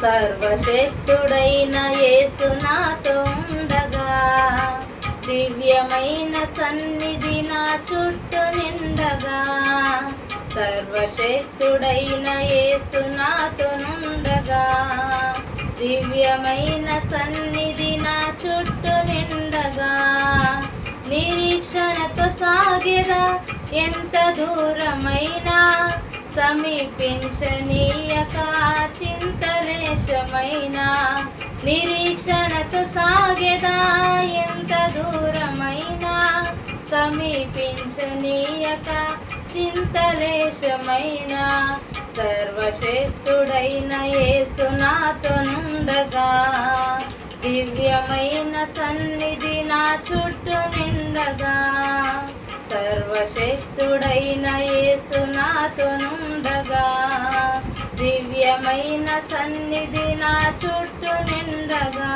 సర్వశక్తుడైన యేసు నాతో ఉండగా. దివ్యమైన సన్నిధి నా చుట్టూ నిండగా. సర్వశక్తుడైన యేసు నాతో నుండగా దివ్యమైన సన్నిధి నా చుట్టూ నిండగా. నిరీక్షణతో సాగేదా? ఎంత దూరమైనా? సమీపించనీయకా? దూరమైనా నిరీక్షణతో సాగేదా? ఎంత దూరమైనా సమీపించనీయక చింతలేశమైనా? సర్వశక్తుడైన యేసు నాతో నుండగా. దివ్యమైన సన్నిధి నా చుట్టూ నిండగా. సర్వశక్తుడైన యేసు నాతో నుండగా. దివ్యమైన సన్నిధి నా చుట్టూ నిండగా.